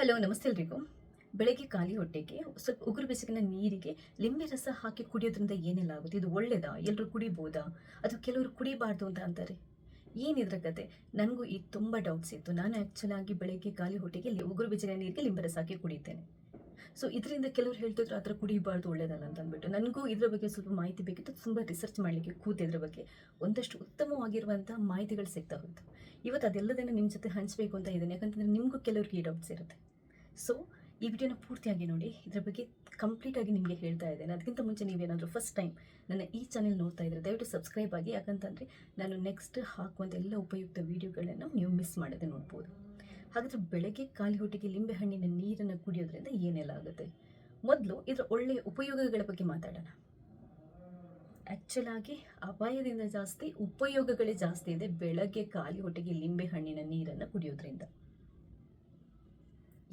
Hello, ನಮಸ್ತೆ ಎಲ್ರಿಗೂ. ಬೆಳಗ್ಗೆ ಖಾಲಿ ಹೊಟ್ಟೆಗೆ, ಸ್ವಲ್ಪ ಉಗುರು ಬೆಚ್ಚಗಿನ ನೀರಿಗೆ ಲಿಂಬೆ ರಸ ಹಾಕಿ ಕುಡಿಯೋದ್ರಿಂದ ಏನೆಲ್ಲ ಆಗುತ್ತೆ? ಇದು ಒಳ್ಳೇದಾ? ಎಲ್ಲರೂ ಕುಡಿಬೋದಾ? ಅಥವಾ ಕೆಲವರು ಕುಡಿಬಾರ್ದು ಅಂತ ಅಂತಾರೆ. ಏನಿದ್ರ ಕತೆ? ನನಗೂ ಈ ತುಂಬ ಡೌಟ್ಸ್ ಇತ್ತು. ನಾನು ಆ್ಯಕ್ಚುಲಾಗಿ ಬೆಳಗ್ಗೆ ಖಾಲಿ ಹೊಟ್ಟೆಗೆ ಉಗುರು ಬೆಚ್ಚಗಿನ ನೀರಿಗೆ ಲಿಂಬೆ ರಸ ಹಾಕಿ ಕುಡಿತೇನೆ. ಸೊ ಇದರಿಂದ ಕೆಲವರು ಹೇಳ್ತಿದ್ರು ಆ ಥರ ಕುಡಿಬಾರ್ದು, ಒಳ್ಳೇದಲ್ಲ ಅಂತ ಅಂದ್ಬಿಟ್ಟು. ನನಗೂ ಇದ್ರ ಬಗ್ಗೆ ಸ್ವಲ್ಪ ಮಾಹಿತಿ ಬೇಕಿತ್ತು. ತುಂಬ ರಿಸರ್ಚ್ ಮಾಡಲಿಕ್ಕೆ ಕೂತೆ ಇದ್ರ ಬಗ್ಗೆ. ಒಂದಷ್ಟು ಉತ್ತಮವಾಗಿರುವಂಥ ಮಾಹಿತಿಗಳು ಸಿಗ್ತಾ ಹೋಯಿತು. ಇವತ್ತು ಅದೆಲ್ಲದನ್ನು ನಿಮ್ಮ ಜೊತೆ ಹಂಚಬೇಕು ಅಂತ ಇದ್ದೇನೆ. ಯಾಕಂತಂದರೆ ನಿಮಗೂ ಕೆಲವ್ರಿಗೆ ಈ ಡೌಟ್ಸ್ ಇರುತ್ತೆ. ಸೊ ಈ ವಿಡಿಯೋನ ಪೂರ್ತಿಯಾಗಿ ನೋಡಿ. ಇದ್ರ ಬಗ್ಗೆ ಕಂಪ್ಲೀಟಾಗಿ ನಿಮಗೆ ಹೇಳ್ತಾ ಇದ್ದೇನೆ. ಅದಕ್ಕಿಂತ ಮುಂಚೆ ನೀವೇನಾದರೂ ಫಸ್ಟ್ ಟೈಮ್ ನನ್ನ ಈ ಚಾನೆಲ್ ನೋಡ್ತಾ ಇದ್ದರೆ ದಯವಿಟ್ಟು ಸಬ್ಸ್ಕ್ರೈಬ್ ಆಗಿ. ಯಾಕಂತಂದರೆ ನಾನು ನೆಕ್ಸ್ಟ್ ಹಾಕುವಂಥ ಎಲ್ಲ ಉಪಯುಕ್ತ ವೀಡಿಯೋಗಳನ್ನು ನೀವು ಮಿಸ್ ಮಾಡದೆ ನೋಡ್ಬೋದು. ಹಾಗಾದರೆ ಬೆಳಗ್ಗೆ ಖಾಲಿ ಹೊಟ್ಟೆಗೆ ಲಿಂಬೆಹಣ್ಣಿನ ನೀರನ್ನು ಕುಡಿಯೋದ್ರಿಂದ ಏನೆಲ್ಲ ಆಗುತ್ತೆ? ಮೊದಲು ಇದರ ಒಳ್ಳೆಯ ಉಪಯೋಗಗಳ ಬಗ್ಗೆ ಮಾತಾಡೋಣ. ಆ್ಯಕ್ಚುಲಾಗಿ ಅಪಾಯದಿಂದ ಜಾಸ್ತಿ ಉಪಯೋಗಗಳೇ ಜಾಸ್ತಿ ಇದೆ ಬೆಳಗ್ಗೆ ಖಾಲಿ ಹೊಟ್ಟೆಗೆ ಲಿಂಬೆಹಣ್ಣಿನ ನೀರನ್ನು ಕುಡಿಯೋದ್ರಿಂದ.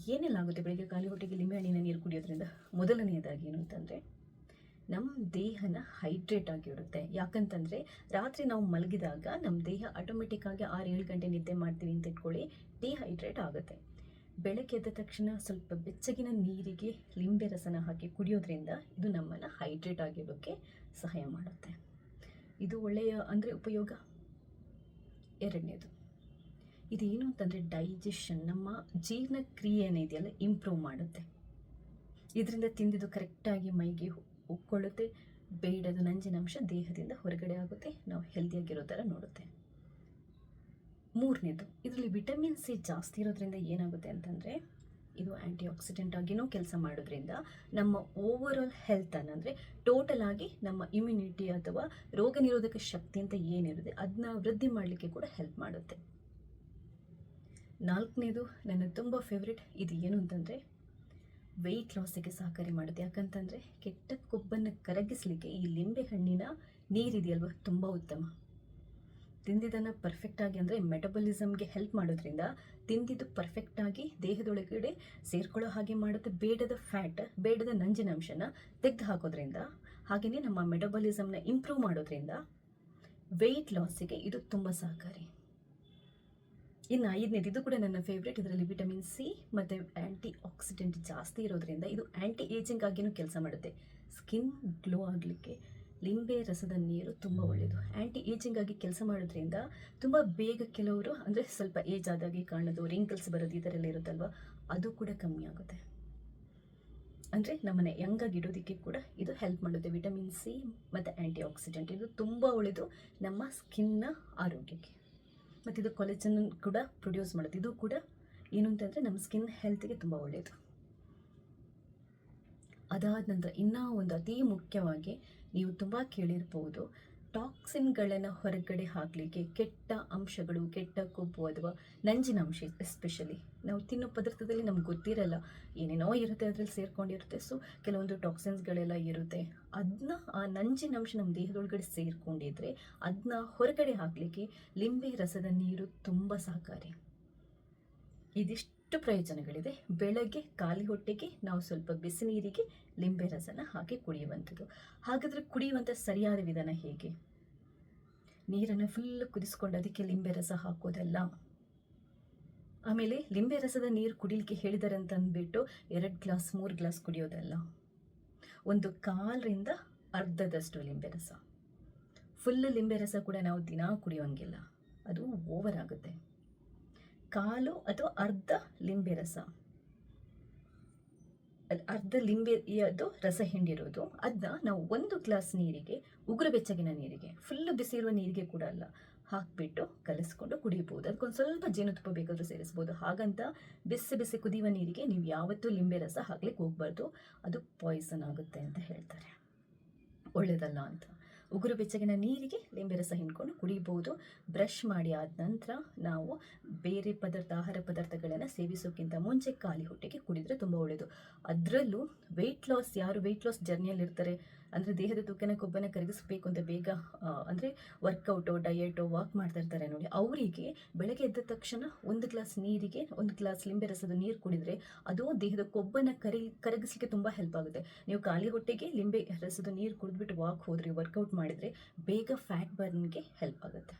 ಏನೆಲ್ಲ ಆಗುತ್ತೆ ಬೆಳಗ್ಗೆ ಖಾಲಿ ಹೊಟ್ಟೆಗೆ ಲಿಂಬೆ ಹಣ್ಣಿನ ನೀರು ಕುಡಿಯೋದ್ರಿಂದ? ಮೊದಲನೆಯದಾಗಿ ಏನು ಅಂತಂದರೆ, ನಮ್ಮ ದೇಹನ ಹೈಡ್ರೇಟ್ ಆಗಿರುತ್ತೆ. ಯಾಕಂತಂದರೆ, ರಾತ್ರಿ ನಾವು ಮಲಗಿದಾಗ ನಮ್ಮ ದೇಹ ಆಟೋಮೆಟಿಕ್ಕಾಗಿ ಆರು ಏಳು ಗಂಟೆ ನಿದ್ದೆ ಮಾಡ್ತೀವಿ ಅಂತ ಇಟ್ಕೊಳ್ಳಿ ಡಿಹೈಡ್ರೇಟ್ ಆಗುತ್ತೆ. ಬೆಳಗ್ಗೆ ಎದ್ದ ತಕ್ಷಣ ಸ್ವಲ್ಪ ಬೆಚ್ಚಗಿನ ನೀರಿಗೆ ಲಿಂಬೆ ರಸನ ಹಾಕಿ ಕುಡಿಯೋದ್ರಿಂದ ಇದು ನಮ್ಮನ್ನು ಹೈಡ್ರೇಟ್ ಆಗಿರೋಕ್ಕೆ ಸಹಾಯ ಮಾಡುತ್ತೆ. ಇದು ಒಳ್ಳೆಯ ಅಂದರೆ ಉಪಯೋಗ? ಎರಡನೇದು. ಇದೇನು ಅಂತಂದರೆ ಡೈಜೆಷನ್ ನಮ್ಮ ಜೀರ್ಣಕ್ರಿಯೆ ಏನಿದೆಯಲ್ಲ ಇಂಪ್ರೂವ್ ಮಾಡುತ್ತೆ. ಇದರಿಂದ ತಿಂದಿದ್ದು ಕರೆಕ್ಟಾಗಿ ಮೈಗೆ ಒಕ್ಕೊಳ್ಳುತ್ತೆ ಬೇಡದ ನಂಜಿನಂಶ ದೇಹದಿಂದ ಹೊರಗಡೆ ಆಗುತ್ತೆ, ನಾವು ಹೆಲ್ದಿಯಾಗಿರೋ ಥರ ನೋಡುತ್ತೆ. ಮೂರನೇದು, ಇದರಲ್ಲಿ ವಿಟಮಿನ್ ಸಿ ಜಾಸ್ತಿ ಇರೋದ್ರಿಂದ ಏನಾಗುತ್ತೆ ಅಂತಂದರೆ, ಇದು ಆ್ಯಂಟಿ ಆಕ್ಸಿಡೆಂಟ್ ಆಗಿನೂ ಕೆಲಸ ಮಾಡೋದ್ರಿಂದ ನಮ್ಮ ಓವರ್ ಆಲ್ ಹೆಲ್ತನ್ನು ಅಂದರೆ ಟೋಟಲ್ ಆಗಿ ನಮ್ಮ ಇಮ್ಯುನಿಟಿ ಅಥವಾ ರೋಗ ನಿರೋಧಕ ಶಕ್ತಿ ಅಂತ ಏನಿರುತ್ತೆ ಅದನ್ನ ವೃದ್ಧಿ ಮಾಡಲಿಕ್ಕೆ ಕೂಡ ಹೆಲ್ಪ್ ಮಾಡುತ್ತೆ. ನಾಲ್ಕನೇದು, ನನ್ನ ತುಂಬ ಫೇವ್ರೆಟ್ ಇದು ಏನು ಅಂತಂದರೆ ವೆಯ್ಟ್ ಲಾಸಿಗೆ ಸಹಕಾರಿ ಮಾಡುತ್ತೆ ಯಾಕಂತಂದರೆ, ಕೆಟ್ಟ ಕೊಬ್ಬನ್ನು ಕರಗಿಸಲಿಕ್ಕೆ ಈ ಲಿಂಬೆ ಹಣ್ಣಿನ ನೀರಿದೆಯಲ್ವ ತುಂಬ ಉತ್ತಮ. ತಿಂದಿದ್ದನ್ನು ಪರ್ಫೆಕ್ಟಾಗಿ ಅಂದರೆ ಮೆಟಬಲಿಸಮ್ಗೆ ಹೆಲ್ಪ್ ಮಾಡೋದ್ರಿಂದ ತಿಂದಿದ್ದು ಪರ್ಫೆಕ್ಟಾಗಿ ದೇಹದೊಳಗಡೆ ಸೇರ್ಕೊಳ್ಳೋ ಹಾಗೆ ಮಾಡುತ್ತೆ ಬೇಡದ ಫ್ಯಾಟ್ ಬೇಡದ ನಂಜಿನಂಶನ ತೆಗೆದು ಹಾಕೋದ್ರಿಂದ ಹಾಗೆಯೇ ನಮ್ಮ ಮೆಟಬಲಿಸಮ್ನ ಇಂಪ್ರೂವ್ ಮಾಡೋದ್ರಿಂದ ವೆಯ್ಟ್ ಲಾಸಿಗೆ ಇದು ತುಂಬ ಸಹಕಾರಿ. ಇನ್ನು ಐದನೇದು ಇದು ಕೂಡ ನನ್ನ ಫೇವ್ರೇಟ್ ಇದರಲ್ಲಿ ವಿಟಮಿನ್ ಸಿ ಮತ್ತು ಆ್ಯಂಟಿ ಆಕ್ಸಿಡೆಂಟ್ ಜಾಸ್ತಿ ಇರೋದ್ರಿಂದ ಇದು ಆ್ಯಂಟಿ ಏಜಿಂಗ್ ಆಗಿನೂ ಕೆಲಸ ಮಾಡುತ್ತೆ. ಸ್ಕಿನ್ ಗ್ಲೋ ಆಗಲಿಕ್ಕೆ ಲಿಂಬೆ ರಸದ ನೀರು ತುಂಬ ಒಳ್ಳೆಯದು ಆ್ಯಂಟಿ ಏಜಿಂಗ್ ಆಗಿ ಕೆಲಸ ಮಾಡೋದ್ರಿಂದ ತುಂಬ ಬೇಗ ಕೆಲವರು ಅಂದರೆ ಸ್ವಲ್ಪ ಏಜ್ ಆದಾಗೆ ಕಾಣೋದು ರಿಂಕಲ್ಸ್ ಬರೋದು ಈ ಥರ ಎಲ್ಲ ಇರುತ್ತಲ್ವ, ಅದು ಕೂಡ ಕಮ್ಮಿ ಆಗುತ್ತೆ. ಅಂದರೆ ನಮ್ಮನೆ ಯಂಗಾಗಿ ಇಡೋದಕ್ಕೆ ಕೂಡ ಇದು ಹೆಲ್ಪ್ ಮಾಡುತ್ತೆ. ವಿಟಮಿನ್ ಸಿ ಮತ್ತು ಆ್ಯಂಟಿ ಆಕ್ಸಿಡೆಂಟ್ ಇದು ತುಂಬ ಒಳ್ಳೆಯದು ನಮ್ಮ ಸ್ಕಿನ್ನ ಆರೋಗ್ಯಕ್ಕೆ. ಮತ್ತು ಇದು ಕೊಲೆಜನ್ ಕೂಡ ಪ್ರೊಡ್ಯೂಸ್ ಮಾಡುತ್ತೆ. ಇದು ಕೂಡ ಏನು ಅಂತಂದರೆ ನಮ್ಮ ಸ್ಕಿನ್ ಹೆಲ್ತ್ಗೆ ತುಂಬ ಒಳ್ಳೆಯದು ಅದಾದ ನಂತರ ಇನ್ನೂ ಒಂದು ಅತಿ ಮುಖ್ಯವಾಗಿ ನೀವು ತುಂಬ ಕೇಳಿರ್ಬೋದು ಟಾಕ್ಸಿನ್ಗಳನ್ನು ಹೊರಗಡೆ ಹಾಕಲಿಕ್ಕೆ ಕೆಟ್ಟ ಅಂಶಗಳು, ಕೆಟ್ಟ ಕೊಬ್ಬು ಅಥವಾ ನಂಜಿನ ಅಂಶ ಎಸ್ಪೆಷಲಿ ನಾವು ತಿನ್ನೋ ಪದಾರ್ಥದಲ್ಲಿ ನಮ್ಗೆ ಗೊತ್ತಿರಲ್ಲ ಏನೇನೋ ಇರುತ್ತೆ ಅದರಲ್ಲಿ ಸೇರ್ಕೊಂಡಿರುತ್ತೆ. ಸೊ ಕೆಲವೊಂದು ಟಾಕ್ಸಿನ್ಸ್ಗಳೆಲ್ಲ ಇರುತ್ತೆ. ಅದನ್ನ ಆ ನಂಜಿನ ಅಂಶ ನಮ್ಮ ದೇಹದೊಳಗಡೆ ಸೇರ್ಕೊಂಡಿದ್ರೆ ಅದನ್ನ ಹೊರಗಡೆ ಹಾಕಲಿಕ್ಕೆ ಲಿಂಬೆ ರಸದ ನೀರು ತುಂಬ ಸಹಕಾರಿ. ಇದಿಷ್ಟು ಪ್ರಯೋಜನಗಳಿದೆ. ಬೆಳಗ್ಗೆ ಖಾಲಿ ಹೊಟ್ಟೆಗೆ ನಾವು ಸ್ವಲ್ಪ ಬಿಸಿ ನೀರಿಗೆ ಲಿಂಬೆ ರಸನ ಹಾಕಿ ಕುಡಿಯುವಂಥದ್ದು. ಹಾಗಾದರೆ ಕುಡಿಯುವಂಥ ಸರಿಯಾದ ವಿಧಾನ ಹೇಗೆ? ನೀರನ್ನು ಫುಲ್ ಕುದಿಸ್ಕೊಂಡು ಅದಕ್ಕೆ ಲಿಂಬೆ ರಸ ಹಾಕೋದಲ್ಲ. ಆಮೇಲೆ ಲಿಂಬೆ ರಸದ ನೀರು ಕುಡಿಲಿಕ್ಕೆ ಹೇಳಿದಾರೆ ಅಂತ ಅಂದ್ಬಿಟ್ಟು ಎರಡು ಗ್ಲಾಸ್ ಮೂರು ಗ್ಲಾಸ್ ಕುಡಿಯೋದಲ್ಲ. ಒಂದು ಕಾಲರಿಂದ ಅರ್ಧದಷ್ಟು ಲಿಂಬೆ ರಸ. ಫುಲ್ ಲಿಂಬೆ ರಸ ಕೂಡ ನಾವು ದಿನ ಕುಡಿಯೋಂಗಿಲ್ಲ. ಅದು ಓವರ್ ಆಗುತ್ತೆ. ಕಾಲು ಅಥವಾ ಅರ್ಧ ಲಿಂಬೆ ರಸ. ಅರ್ಧ ಲಿಂಬೆಯದು ರಸ ಹಿಂಡಿರೋದು ಅದನ್ನ ನಾವು ಒಂದು ಗ್ಲಾಸ್ ನೀರಿಗೆ, ಉಗುರು ಬೆಚ್ಚಗಿನ ನೀರಿಗೆ ಫುಲ್ ಬಿಸಿ ಇರುವ ನೀರಿಗೆ ಕೂಡ ಅಲ್ಲ, ಹಾಕಿಬಿಟ್ಟು ಕಲಿಸ್ಕೊಂಡು ಕುಡಿಯಬಹುದು ಅದಕ್ಕೊಂದು ಸ್ವಲ್ಪ ಜೇನುತುಪ್ಪ ಬೇಕಾದರೂ ಸೇರಿಸ್ಬೋದು. ಹಾಗಂತ ಬಿಸಿ ಬಿಸಿ ಕುದಿಯುವ ನೀರಿಗೆ ನೀವು ಯಾವತ್ತೂ ಲಿಂಬೆ ರಸ ಹಾಕ್ಲಿಕ್ಕೆ ಹೋಗ್ಬಾರ್ದು. ಅದು ಪಾಯ್ಸನ್ ಆಗುತ್ತೆ ಅಂತ ಹೇಳ್ತಾರೆ. ಒಳ್ಳೆಯದಲ್ಲ ಅಂತ. ಉಗುರು ಬೆಚ್ಚಗಿನ ನೀರಿಗೆ ಲಿಂಬೆ ರಸ ಹಿಂಡ್ಕೊಂಡು ಕುಡಿಬೋದು. ಬ್ರಷ್ ಮಾಡಿ ಆದ ನಂತರ ನಾವು ಬೇರೆ ಪದಾರ್ಥ, ಆಹಾರ ಪದಾರ್ಥಗಳನ್ನು ಸೇವಿಸೋಕ್ಕಿಂತ ಮುಂಚೆ ಖಾಲಿ ಹೊಟ್ಟೆಗೆ ಕುಡಿದರೆ ತುಂಬ ಒಳ್ಳೆಯದು ಅದರಲ್ಲೂ ವೆಯ್ಟ್ ಲಾಸ್ ಯಾರು ವೆಯ್ಟ್ ಲಾಸ್ ಜರ್ನಿಯಲ್ಲಿ ಇರ್ತಾರೆ, ಅಂದರೆ ದೇಹದ ತೂಕನ ಕೊಬ್ಬನ ಕರಗಿಸಬೇಕು ಅಂತ ಬೇಗ ಅಂದರೆ ವರ್ಕೌಟು ಡಯೆಟೋ ವಾಕ್ ಮಾಡ್ತಾ ಇರ್ತಾರೆ ನೋಡಿ. ಅವರಿಗೆ ಬೆಳಗ್ಗೆ ಎದ್ದ ತಕ್ಷಣ ಒಂದು ಗ್ಲಾಸ್ ನೀರಿಗೆ, ಒಂದು ಗ್ಲಾಸ್ ಲಿಂಬೆ ರಸದ ನೀರು ಕುಡಿದರೆ ಅದು ದೇಹದ ಕೊಬ್ಬನ ಕರಿ, ಕರಗಿಸಲಿಕ್ಕೆ ತುಂಬ ಹೆಲ್ಪ್ ಆಗುತ್ತೆ. ನೀವು ಖಾಲಿ ಹೊಟ್ಟೆಗೆ ಲಿಂಬೆ ರಸದ ನೀರು ಕುಡಿದ್ಬಿಟ್ಟು ವಾಕ್ ಹೋದ್ರಿ ವರ್ಕೌಟ್ ಮಾಡಿದರೆ ಬೇಗ ಫ್ಯಾಟ್ ಬರ್ನ್ಗೆ ಹೆಲ್ಪ್ ಆಗುತ್ತೆ.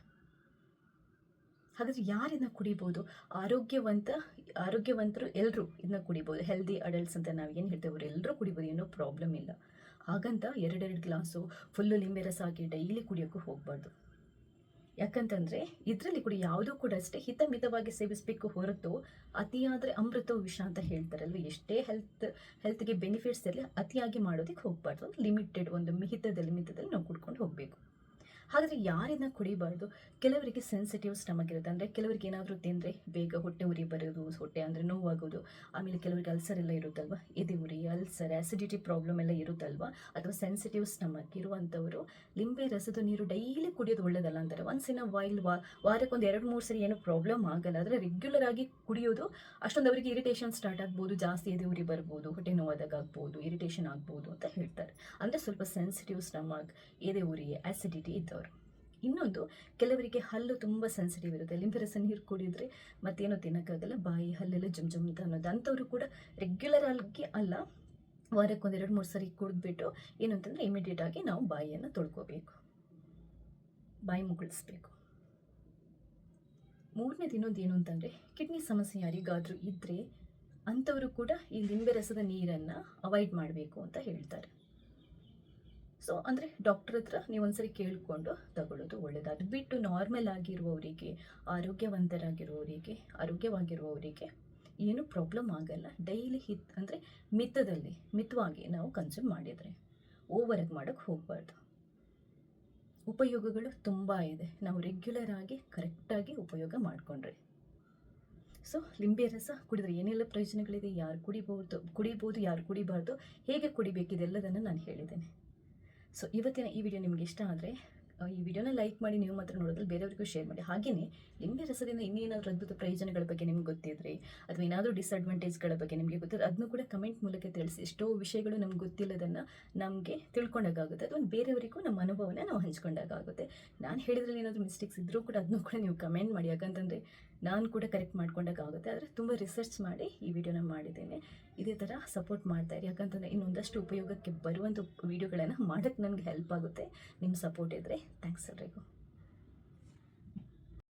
ಹಾಗಾದ್ರೆ ಇದನ್ನ ಕುಡಿಬೋದು? ಆರೋಗ್ಯವಂತ, ಆರೋಗ್ಯವಂತರು ಎಲ್ಲರೂ ಇದನ್ನ ಕುಡಿಬೋದು. ಹೆಲ್ದಿ ಅಡಲ್ಟ್ಸ್ ಅಂತ ನಾವು ಏನು ಹೇಳ್ತೇವೆ? ಅವ್ರು ಎಲ್ಲರೂ ಕುಡಿಬೋದು, ಏನೋ ಪ್ರಾಬ್ಲಮ್ ಇಲ್ಲ. ಹಾಗಂತ ಎರಡೆರಡು ಗ್ಲಾಸು ಫುಲ್ಲು ಲಿಂಬೆ ರಸ ಹಾಕಿ ಡೈಲಿ ಕುಡಿಯೋಕ್ಕೂ ಹೋಗಬಾರ್ದು. ಯಾಕಂತಂದರೆ, ಇದರಲ್ಲಿ ಕೂಡ ಯಾವುದೂ ಕೂಡ ಅಷ್ಟೇ ಹಿತಮಿತವಾಗಿ ಸೇವಿಸಬೇಕು ಹೊರತು ಅತಿಯಾದರೆ ಅಮೃತ ವಿಷ ಅಂತ ಹೇಳ್ತಾರಲ್ವ? ಎಷ್ಟೇ ಹೆಲ್ತ್ ಹೆಲ್ತ್ಗೆ ಬೆನಿಫಿಟ್ಸ್ ಇರಲಿ ಅತಿಯಾಗಿ ಮಾಡೋದಕ್ಕೆ ಹೋಗಬಾರ್ದು. ಲಿಮಿಟೆಡ್ ಒಂದು ಮಿಹಿತದಲ್ಲಿ ಮಿತದಲ್ಲಿ ನಾವು ಕುಡ್ಕೊಂಡು ಹೋಗಬೇಕು. ಹಾಗಾದರೆ ಯಾರಿನ ಕುಡಿಬಾರ್ದು? ಕೆಲವರಿಗೆ ಸೆನ್ಸಿಟಿವ್ ಸ್ಟಮಕ್ ಇರುತ್ತೆ. ಅಂದರೆ ಕೆಲವರಿಗೆ ಏನಾದರೂ ತಿಂದರೆ ಬೇಗ ಹೊಟ್ಟೆ ಉರಿ ಬರೋದು, ಹೊಟ್ಟೆ ಅಂದರೆ ನೋವಾಗೋದು. ಆಮೇಲೆ ಕೆಲವರಿಗೆ ಅಲ್ಸರ್ ಎಲ್ಲ ಇರುತ್ತಲ್ವ? ಎದೆ ಉರಿ ಅಲ್ಸರ್ ಆ್ಯಸಿಡಿಟಿ ಪ್ರಾಬ್ಲಮ್ ಎಲ್ಲ ಇರುತ್ತಲ್ವ? ಅಥವಾ ಸೆನ್ಸಿಟಿವ್ ಸ್ಟಮಕ್ ಇರುವಂಥವರು ಲಿಂಬೆ ರಸದ ನೀರು ಡೈಲಿ ಕುಡಿಯೋದು ಒಳ್ಳೇದಲ್ಲ ಅಂತಾರೆ. ಒನ್ಸ್ ಇನ್ ಅ ವೈಲ್ ವಾ, ವಾರಕ್ಕೊಂದು ಎರಡು, ಮೂರು ಸರಿ ಏನು ಪ್ರಾಬ್ಲಮ್ ಆಗಲ್ಲ. ಆದರೆ ರೆಗ್ಯುಲರ್ ಆಗಿ ಕುಡಿಯೋದು ಅಷ್ಟೊಂದು ಅವರಿಗೆ ಇರಿಟೇಷನ್ ಸ್ಟಾರ್ಟ್ ಆಗ್ಬೋದು, ಜಾಸ್ತಿ ಎದೆ ಉರಿ ಬರ್ಬೋದು, ಹೊಟ್ಟೆ ನೋವಾದಾಗ ಆಗ್ಬೋದು ಇರಿಟೇಷನ್ ಆಗ್ಬೋದು ಅಂತ ಹೇಳ್ತಾರೆ. ಅಂದರೆ ಸ್ವಲ್ಪ ಸೆನ್ಸಿಟಿವ್ ಸ್ಟಮಕ್ ಎದೆ ಉರಿ ಆ್ಯಸಿಡಿಟಿ ಇದ್ದವರು. ಇನ್ನೊಂದು, ಕೆಲವರಿಗೆ ಹಲ್ಲು ತುಂಬ ಸೆನ್ಸಿಟಿವ್ ಇರುತ್ತೆ. ಲಿಂಬೆ ರಸ ನೀರು ಕುಡಿದ್ರೆ ಮತ್ತೇನು ತಿನ್ನೋಕ್ಕಾಗಲ್ಲ, ಬಾಯಿ ಹಲ್ಲೆಲ್ಲ ಜಮ್ ಜಮ್ ಅಂತ ಅನ್ನೋದು. ಅಂಥವ್ರು ಕೂಡ ರೆಗ್ಯುಲರ್ ಆಗಿ ಅಲ್ಲ, ವಾರಕ್ಕೊಂದು ಎರಡು, ಮೂರು ಸರಿ ಕುಡಿದ್ಬಿಟ್ಟು ಏನು ಅಂತಂದರೆ ಇಮಿಡಿಯೇಟ್ ಆಗಿ ನಾವು ಬಾಯಿಯನ್ನು ತೊಳ್ಕೋಬೇಕು. ಬಾಯಿ ಮುಗುಳಿಸ್ಬೇಕು. ಮೂರನೇ ಇನ್ನೊಂದು ಏನು ಅಂತಂದರೆ, ಕಿಡ್ನಿ ಸಮಸ್ಯೆ ಯಾರಿಗಾದರೂ ಇದ್ದರೆ ಅಂಥವರು ಕೂಡ ಈ ಲಿಂಬೆ ರಸದ ನೀರನ್ನು ಅವಾಯ್ಡ್ ಮಾಡಬೇಕು ಅಂತ ಹೇಳ್ತಾರೆ. ಸೊ ಅಂದರೆ ಡಾಕ್ಟರ್ ಹತ್ರ ನೀವು ಒಂದ್ಸರಿ ಕೇಳಿಕೊಂಡು ತಗೊಳ್ಳೋದು ಒಳ್ಳೆಯದು ಅದು ಬಿಟ್ಟು ನಾರ್ಮಲ್ ಆಗಿರುವವರಿಗೆ, ಆರೋಗ್ಯವಂತರಾಗಿರುವವರಿಗೆ, ಆರೋಗ್ಯವಾಗಿರುವವರಿಗೆ ಏನು ಪ್ರಾಬ್ಲಮ್ ಆಗಲ್ಲ. ಡೈಲಿ ಹಿತ್, ಅಂದರೆ ಮಿತದಲ್ಲಿ, ಮಿತವಾಗಿ ನಾವು ಕನ್ಸ್ಯೂಮ್ ಮಾಡಿದರೆ ಓವರಾಗಿ ಮಾಡೋಕ್ಕೆ ಹೋಗಬಾರ್ದು. ಉಪಯೋಗಗಳು ತುಂಬ ಇದೆ. ನಾವು ರೆಗ್ಯುಲರ್ ಆಗಿ ಕರೆಕ್ಟಾಗಿ ಉಪಯೋಗ ಮಾಡಿಕೊಂಡ್ರೆ. ಸೊ ಲಿಂಬೆ ರಸ ಕುಡಿದ್ರೆ ಏನೆಲ್ಲ ಪ್ರಯೋಜನಗಳಿದೆ? ಯಾರು ಕುಡಿಬೋದು ಕುಡಿಬೋದು ಯಾರು ಕುಡಿಬಾರ್ದು? ಹೇಗೆ ಕುಡಿಬೇಕು? ಇದೆಲ್ಲದನ್ನು ನಾನು ಹೇಳಿದ್ದೇನೆ. ಸೊ ಇವತ್ತಿನ ಈ ವಿಡಿಯೋ ನಿಮ್ಗೆ ಇಷ್ಟ ಆದರೆ ಈ ವಿಡಿಯೋನ ಲೈಕ್ ಮಾಡಿ ನೀವು ಮಾತ್ರ ನೋಡೋದ್ರಲ್ಲಿ ಬೇರೆಯವರಿಗೂ ಶೇರ್ ಮಾಡಿ. ಹಾಗೆಯೇ ಲಿಂಬೆ ರಸದಿಂದ ಇನ್ನೇನಾದರೂ ಅದ್ಭುತ ಪ್ರಯೋಜನಗಳ ಬಗ್ಗೆ ನಿಮ್ಗೆ ಗೊತ್ತಿದ್ರೆ, ಅಥವಾ ಏನಾದರೂ ಡಿಸ್ಅಡ್ವಾಂಟೇಜ್ಗಳ ಬಗ್ಗೆ ನಿಮಗೆ ಗೊತ್ತಿದ್ರೆ ಅದನ್ನು ಕೂಡ ಕಮೆಂಟ್ ಮೂಲಕ ತಿಳಿಸಿ. ಎಷ್ಟೋ ವಿಷಯಗಳು ನಮ್ಗೆ ಗೊತ್ತಿಲ್ಲದನ್ನು ನಮಗೆ ತಿಳ್ಕೊಂಡಾಗುತ್ತೆ ಅಥವಾ ಬೇರೆಯವರಿಗೂ ನಮ್ಮ ಅನುಭವನ ನಾವು ಹಂಚ್ಕೊಂಡಾಗುತ್ತೆ ನಾನು ಹೇಳಿದ್ರಲ್ಲಿ ಏನಾದರೂ ಮಿಸ್ಟೇಕ್ಸ್ ಇದ್ದರೂ ಕೂಡ ಅದನ್ನು ಕೂಡ ನೀವು ಕಮೆಂಟ್ ಮಾಡಿ. ಯಾಕಂತಂದರೆ ನಾನು ಕೂಡ ಕರೆಕ್ಟ್ ಮಾಡ್ಕೊಂಡಾಗುತ್ತೆ ಆದರೆ ತುಂಬ ರಿಸರ್ಚ್ ಮಾಡಿ ಈ ವಿಡಿಯೋನ ಮಾಡಿದ್ದೇನೆ. ಇದೇ ಥರ ಸಪೋರ್ಟ್ ಮಾಡ್ತಾ ಇರಿ. ಯಾಕಂತಂದರೆ ಇನ್ನೊಂದಷ್ಟು ಉಪಯೋಗಕ್ಕೆ ಬರುವಂಥ ವೀಡಿಯೋಗಳನ್ನು ಮಾಡೋಕ್ಕೆ ನನಗೆ ಹೆಲ್ಪ್ ಆಗುತ್ತೆ. ನಿಮ್ಮ ಸಪೋರ್ಟ್ ಇದ್ದರೆ ಥ್ಯಾಂಕ್ಸ್ ಎಲ್ರಿಗೂ.